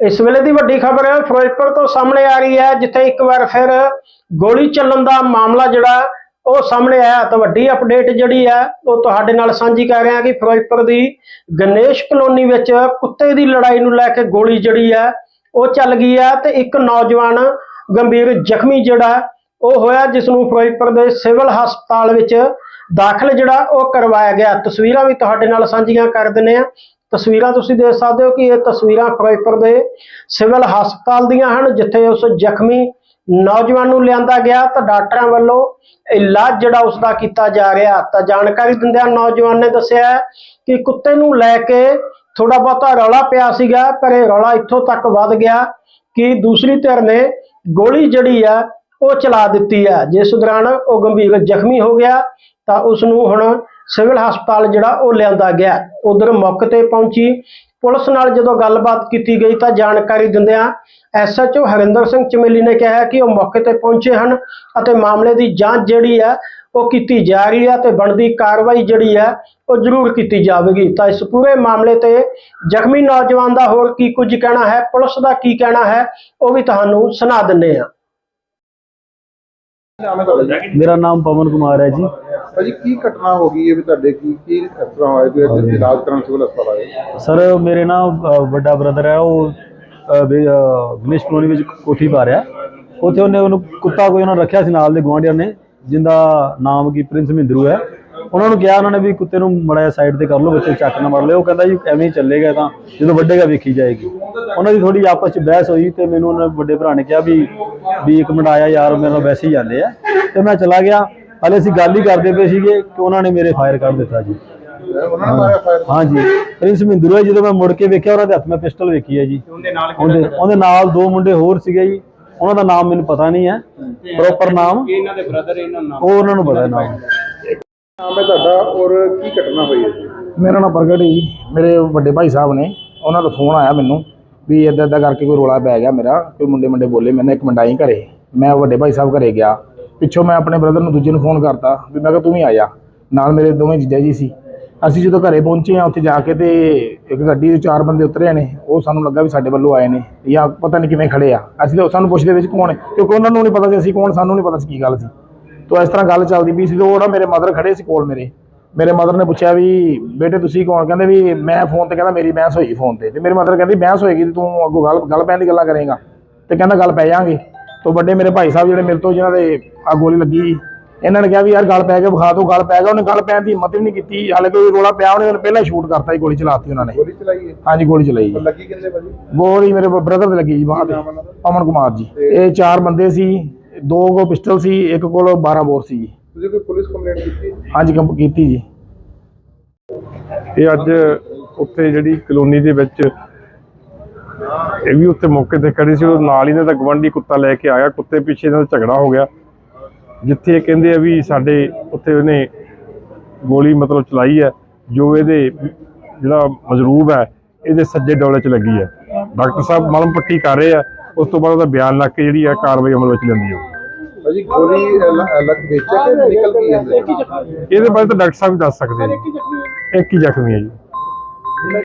ਇਸ ਵੇਲੇ ਦੀ ਵੱਡੀ ਖਬਰ ਫਿਰੋਜ਼ਪੁਰ ਤੋਂ ਸਾਹਮਣੇ ਆ ਰਹੀ ਹੈ, ਜਿੱਥੇ ਇੱਕ ਵਾਰ ਫਿਰ ਗੋਲੀ ਚੱਲਣ ਦਾ ਮਾਮਲਾ ਜਿਹੜਾ ਉਹ ਸਾਹਮਣੇ ਆਇਆ ਤਾਂ ਵੱਡੀ ਅਪਡੇਟ ਜਿਹੜੀ ਹੈ, ਉਹ ਤੁਹਾਡੇ ਨਾਲ ਸਾਂਝੀ ਕਰ ਰਿਹਾ ਕਿ ਫਿਰੋਜ਼ਪੁਰ ਦੀ ਗਣੇਸ਼ ਕਲੋਨੀ ਵਿੱਚ ਕੁੱਤੇ ਦੀ ਲੜਾਈ ਨੂੰ ਲੈ ਕੇ ਗੋਲੀ ਜਿਹੜੀ ਹੈ, ਉਹ ਚੱਲ ਗਈ ਹੈ ਤੇ ਇੱਕ ਨੌਜਵਾਨ ਗੰਭੀਰ ਜ਼ਖਮੀ ਜਿਹੜਾ, ਉਹ ਹੋਇਆ ਜਿਸ ਨੂੰ ਫਿਰੋਜ਼ਪੁਰ ਦੇ ਸਿਵਲ ਹਸਪਤਾਲ ਵਿੱਚ ਦਾਖਲ ਜਿਹੜਾ ਉਹ ਕਰਵਾਇਆ ਗਿਆ। ਤਸਵੀਰਾਂ ਵੀ ਤੁਹਾਡੇ ਨਾਲ ਸਾਂਝੀਆਂ ਕਰ ਦਿੰਨੇ ਆ ਤਸਵੀਰਾਂ ਤੁਸੀਂ ਦੇਖ ਸਕਦੇ ਹੋ ਕਿ ਇਹ ਤਸਵੀਰਾਂ ਫਿਰੋਜ਼ਪੁਰ ਦੇ ਸਿਵਲ ਹਸਪਤਾਲ ਦੀਆਂ ਹਨ, ਜਿੱਥੇ ਉਸ ਜ਼ਖਮੀ ਨੌਜਵਾਨ ਨੂੰ ਲਿਆਂਦਾ ਗਿਆ ਤਾਂ ਡਾਕਟਰਾਂ ਵੱਲੋਂ ਇਲਾਜ ਜਿਹੜਾ ਉਸ ਦਾ ਕੀਤਾ ਜਾ ਰਿਹਾ। ਤਾਂ ਜਾਣਕਾਰੀ ਦਿੰਦਿਆਂ ਨੌਜਵਾਨ ਨੇ ਦੱਸਿਆ ਹੈ ਕਿ ਕੁੱਤੇ ਨੂੰ ਲੈ ਕੇ ਥੋੜਾ ਬਹੁਤਾ ਰੌਲਾ ਪਿਆ ਸੀਗਾ, ਪਰ ਇਹ ਰੌਲਾ ਇੱਥੋਂ ਤੱਕ ਵੱਧ ਗਿਆ ਕਿ ਦੂਸਰੀ ਧਿਰ ਨੇ ਗੋਲੀ ਜਿਹੜੀ ਆ, ਉਹ ਚਲਾ ਦਿੱਤੀ ਹੈ ਜਿਸ ਦੌਰਾਨ ਉਹ ਗੰਭੀਰ ਜ਼ਖਮੀ ਹੋ ਗਿਆ ਤਾਂ ਉਸ ਨੂੰ ਹੁਣ ਸਿਵਲ ਹਸਪਤਾਲ ਜਿਹੜਾ ਉਹ ਲਿਆਂਦਾ ਗਿਆ। ਉਧਰ ਮੌਕੇ ਤੇ ਪਹੁੰਚੀ। ਪੁਲਿਸ ਨਾਲ ਜਦੋਂ ਗੱਲਬਾਤ ਕੀਤੀ ਗਈ ਤਾਂ ਜਾਣਕਾਰੀ ਦਿੰਦਿਆਂ ਐਸਐਚਓ ਹਰਿੰਦਰ ਸਿੰਘ ਚਮੇਲੀ ਨੇ ਕਿਹਾ ਕਿ ਉਹ ਮੌਕੇ ਤੇ ਪਹੁੰਚੇ ਹਨ ਅਤੇ ਮਾਮਲੇ ਦੀ ਜਾਂਚ ਜਿਹੜੀ ਹੈ ਉਹ ਕੀਤੀ ਜਾ ਰਹੀ ਹੈ ਤੇ ਬਣਦੀ ਕਾਰਵਾਈ ਜਿਹੜੀ ਹੈ ਉਹ ਜ਼ਰੂਰ ਕੀਤੀ ਜਾਵੇਗੀ। ਤਾਂ ਇਸ ਪੂਰੇ ਮਾਮਲੇ ਤੇ ਜ਼ਖਮੀ ਨੌਜਵਾਨ ਦਾ ਹੋਰ ਕੀ ਕੁਝ ਕਹਿਣਾ ਹੈ, ਪੁਲਿਸ ਦਾ ਕੀ ਕਹਿਣਾ ਹੈ, ਉਹ ਵੀ ਤੁਹਾਨੂੰ ਸੁਣਾ ਦਿੰਦੇ ਹਾਂ। ਮੇਰਾ ਨਾਮ ਪਵਨ ਕੁਮਾਰ ਹੈ ਜੀ। ਭਾਜੀ ਕੀ ਘਟਨਾ ਹੋ ਗਈ ਹੈ ਵੀ ਤੁਹਾਡੇ ਕੀ ਕੀ ਇਸ ਤਰ੍ਹਾਂ ਹੋਇਆ ਕਿ ਇੱਥੇ ਇਲਾਜ ਕਰਨ ਸਿਵਲ ਹਸਪਤਾਲ ਆਏ ਸਰ ਮੇਰੇ ਨਾਲ ਵੱਡਾ ਬ੍ਰਦਰ ਹੈ ਉਹ ਵੀ, ਗਣੇਸ਼ ਕਲੋਨੀ ਵਿੱਚ ਕੋਠੀ ਪਾ ਰਿਹਾ। ਉੱਥੇ ਉਹਨੇ ਉਹਨੂੰ ਕੁੱਤਾ ਕੋਈ ਉਹਨਾਂ ਰੱਖਿਆ ਸੀ ਨਾਲ ਦੇ ਗੁਆਂਢੀਆਂ ਨੇ ਜਿੰਦਾ ਨਾਮ ਕੀ ਪ੍ਰਿੰਸ ਮਹਿੰਦਰੂ ਹੈ। ਉਹਨਾਂ ਨੂੰ ਕਿਹਾ ਉਹਨਾਂ ਨੇ ਵੀ ਕੁੱਤੇ ਨੂੰ ਮੜਾ ਸਾਈਡ ਤੇ ਕਰ ਲਓ ਬੱਚੇ ਚੱਕ ਨਾ ਮਾਰ ਲਿਓ ਉਹ ਕਹਿੰਦਾ ਜੀ ਐਵੇਂ ਹੀ ਚੱਲੇਗਾ ਤਾਂ ਜਦੋਂ ਵੱਡੇਗਾ ਵੇਖੀ ਜਾਏਗੀ। ਉਹਨਾਂ ਦੀ ਥੋੜੀ ਆਪਸ ਚ ਬਹਿਸ ਹੋਈ ਤੇ ਮੈਨੂੰ ਉਹਨਾਂ ਵੱਡੇ ਭਰਾ ਨੇ ਕਿਹਾ ਵੀ ਵੀ ਇੱਕ ਮਿੰਟ ਆਇਆ ਯਾਰ ਮੇਰੇ ਨਾਲ ਵੈਸੇ ਹੀ ਜਾਂਦੇ ਆ। ਤੇ ਮੈਂ ਚਲਾ ਗਿਆ। ਹਲੇ ਅਸੀਂ ਗੱਲ ਹੀ ਕਰਦੇ ਪਏ ਸੀਗੇ ਕਿ ਉਹਨਾਂ ਨੇ ਮੇਰੇ ਫਾਇਰ ਕਰ ਦਿੱਤਾ ਜੀ। ਉਹਨਾਂ ਨੇ ਮਾਰਿਆ ਫਾਇਰ ਹਾਂਜੀ ਪ੍ਰਿੰਸ ਮਹਿੰਦਰੂ ਹੈ ਜਦੋਂ ਮੈਂ ਮੁੜ ਕੇ ਵੇਖਿਆ ਉਹਨਾਂ ਦੇ ਹੱਥ ਮੈਂ ਪਿਸਟਲ ਵੇਖੀ ਹੈ ਜੀ। ਉਹਦੇ ਨਾਲ ਉਹਦੇ ਉਹਦੇ ਨਾਲ ਦੋ ਮੁੰਡੇ ਹੋਰ ਸੀਗੇ ਜੀ। ਉਹਨਾਂ ਦਾ ਨਾਮ ਮੈਨੂੰ ਪਤਾ ਨਹੀਂ ਹੈ। ਪ੍ਰੋਪਰ ਨਾਮ? ਇਹ ਇਹਨਾਂ ਦੇ ਬ੍ਰਦਰ ਇਹਨਾਂ ਨੂੰ ਉਹ ਉਹਨਾਂ ਨੂੰ ਪਤਾ ਹੈ ਨਾਮ। ਨਾਮ ਹੈ ਤੁਹਾਡਾ ਔਰ ਕੀ ਘਟਨਾ ਹੋਈ ਹੈ? ਜੀ ਮੇਰਾ ਨਾਮ ਪ੍ਰਗਟ ਜੀ। ਮੇਰੇ ਵੱਡੇ ਭਾਈ ਸਾਹਿਬ ਨੇ ਉਹਨਾਂ ਦਾ ਫੋਨ ਆਇਆ ਮੈਨੂੰ। ਵੀ ਇੱਦਾਂ ਇੱਦਾਂ ਕਰਕੇ ਕੋਈ ਰੋਲਾ ਪੈ ਗਿਆ ਮੇਰਾ, ਕੋਈ ਮੁੰਡੇ ਮੁੰਡੇ ਬੋਲੇ ਮੈਨੂੰ ਇੱਕ ਮੁੰਡਾ ਹੀ ਘਰੇ। ਮੈਂ ਵੱਡੇ ਭਾਈ ਸਾਹਿਬ ਘਰੇ ਗਿਆ। ਪਿੱਛੋਂ ਮੈਂ ਆਪਣੇ ਬ੍ਰਦਰ ਨੂੰ ਦੂਜੇ ਨੂੰ ਫੋਨ ਕਰਤਾ ਵੀ ਮੈਂ ਕਿਹਾ ਤੂੰ ਵੀ ਆ ਜਾ। ਨਾਲ ਮੇਰੇ ਦੋਵੇਂ ਜੀਜਾ ਜੀ ਸੀ। ਅਸੀਂ ਜਦੋਂ ਘਰੇ ਪਹੁੰਚੇ ਆ ਉੱਥੇ ਜਾ ਕੇ ਤੇ ਇੱਕ ਗੱਡੀ ਦੇ ਚਾਰ ਬੰਦੇ ਉਤਰੇ ਨੇ। ਉਹ ਸਾਨੂੰ ਲੱਗਾ ਵੀ ਸਾਡੇ ਵੱਲੋਂ ਆਏ ਨੇ ਜਾਂ ਪਤਾ ਨਹੀਂ ਕਿਵੇਂ ਖੜੇ ਆ। ਅਸੀਂ ਤਾਂ ਸਾਨੂੰ ਪੁੱਛਦੇ ਵਿੱਚ ਕੌਣ ਹੈ? ਕਿਉਂਕਿ ਉਹਨਾਂ ਨੂੰ ਨਹੀਂ ਪਤਾ ਸੀ ਅਸੀਂ ਕੌਣ, ਸਾਨੂੰ ਨਹੀਂ ਪਤਾ ਸੀ ਕੀ ਗੱਲ ਸੀ। ਤੋ ਇਸ ਤਰ੍ਹਾਂ ਗੱਲ ਚੱਲਦੀ ਵੀ ਸੀ। ਉਹ ਨਾ ਮੇਰੇ ਮਦਰ ਖੜੇ ਸੀ ਕੋਲ ਮੇਰੇ। ਮੇਰੇ ਮਦਰ ਨੇ ਪੁੱਛਿਆ ਵੀ ਬੇਟੇ ਤੁਸੀਂ ਕੌਣ? ਕਹਿੰਦੇ ਵੀ ਮੈਂ ਫੋਨ ਤੇ ਕਹਿੰਦਾ ਮੇਰੀ ਬਹਿਸ ਹੋਈ ਫੋਨ ਤੇ। ਤੇ ਮੇਰੀ ਮਦਰ ਕਹਿੰਦੀ ਬਹਿਸ ਹੋਏਗੀ ਤੇ ਤੂੰ ਅੱਗੋਂ ਗੱਲ ਗੱਲ ਪੈਣ ਦੀ ਗੱਲਾਂ ਕਰੇਗਾ। ਤੇ ਕਹਿੰਦਾ ਗੱਲ ਪੈ ਜਾਾਂਗੇ ਤੋ ਵੱਡੇ ਮੇਰੇ ਭਾਈ ਸਾਹਿਬ ਜਿਹੜੇ ਮੇਰੇ ਤੋਂ ਜਿਨ੍ਹਾਂ ਦੇ ਆ ਗੋਲੀ ਲੱਗੀ ਇਹਨਾਂ ਨੇ ਕਿਹਾ ਵੀ ਯਾਰ ਗੱਲ ਪੈ ਕੇ ਵਿਖਾ ਦਿਓ ਗੱਲ ਪੈ ਗਿਆ। ਉਹਨੇ ਗੱਲ ਪੈਣ ਦੀ ਹਿੰਮਤ ਵੀ ਨਹੀਂ ਕੀਤੀ। ਹਾਲੇ ਕੋਈ ਰੋਲਾ ਪਿਆ ਉਹਨੇ ਪਹਿਲਾਂ ਸ਼ੂਟ ਕਰਤਾ ਜੀ ਗੋਲੀ ਚਲਾਤੀ ਉਹਨਾਂ ਨੇ। ਗੋਲੀ ਚਲਾਈ ਹੈ? ਹਾਂਜੀ ਗੋਲੀ ਚਲਾਈ ਲੱਗੀ ਕਿੰਨੇ ਭਾਜੀ? ਗੋਲੀ ਮੇਰੇ ਬ੍ਰਦਰ ਤੇ ਲੱਗੀ ਜੀ ਬਾਹ ਤੇ ਨਾਮ ਉਹਨਾਂ ਦਾ? ਅਮਨ ਕੁਮਾਰ ਜੀ। ਇਹ ਚਾਰ ਬੰਦੇ ਸੀ ਦੋ ਕੋ ਪਿਸਟਲ ਸੀ ਇੱਕ ਕੋਲ 12 ਬੋਰ ਸੀ। ਜੀ ਤੁਸੀਂ ਕੋਈ ਪੁਲਿਸ ਕੰਪਲੇਂਟ ਕੀਤੀ? ਹਾਂਜੀ ਕੰਪ, ਕੀਤੀ ਜੀ। ਇਹ ਅੱਜ ਉੱਥੇ ਜਿਹੜੀ ਕਲੋਨੀ ਦੇ ਵਿੱਚ, ਇਹ ਵੀ ਉੱਥੇ ਮੌਕੇ ਤੇ ਖੜੀ ਸੀ। ਉਹ ਨਾਲ ਹੀ ਇਹਨਾਂ ਦਾ ਗਵੰਡੀ ਕੁੱਤਾ ਲੈ ਕੇ ਆਇਆ। ਕੁੱਤੇ ਪਿੱਛੇ ਇਹਨਾਂ ਦਾ ਝਗੜਾ ਹੋ ਗਿਆ। ਜਿੱਥੇ ਇਹ ਕਹਿੰਦੇ ਆ ਵੀ ਸਾਡੇ ਉੱਥੇ ਉਹਨੇ ਗੋਲੀ ਮਤਲਬ ਚਲਾਈ ਹੈ। ਜੋ ਇਹਦੇ ਜਿਹੜਾ ਮਜਰੂਬ ਹੈ, ਇਹਦੇ ਸੱਜੇ ਡੋਲੇ 'ਚ ਲੱਗੀ ਹੈ। ਡਾਕਟਰ ਸਾਹਿਬ ਮਲਮ ਪੱਟੀ ਕਰ ਰਹੇ ਆ। ਉਸ ਤੋਂ ਬਾਅਦ ਉਹਦਾ ਬਿਆਨ ਲੱਗ ਕੇ ਜਿਹੜੀ ਹੈ ਕਾਰਵਾਈ ਅਮਲ ਵਿੱਚ ਲੈਂਦੀ ਹੈ ਭਾਜੀ ਗੋਲੀ ਅਲ- ਅਲੱਗ ਵੇਚਿਆ ਕਿ ਨਿਕਲ ਗਈ ਹੈ ਇਹਦੇ ਬਾਰੇ ਤਾਂ ਡਾਕਟਰ ਸਾਹਿਬ ਹੀ ਦੱਸ ਸਕਦੇ ਜੀ। ਇੱਕ ਹੀ ਜ਼ਖਮੀ ਹੈ ਜੀ।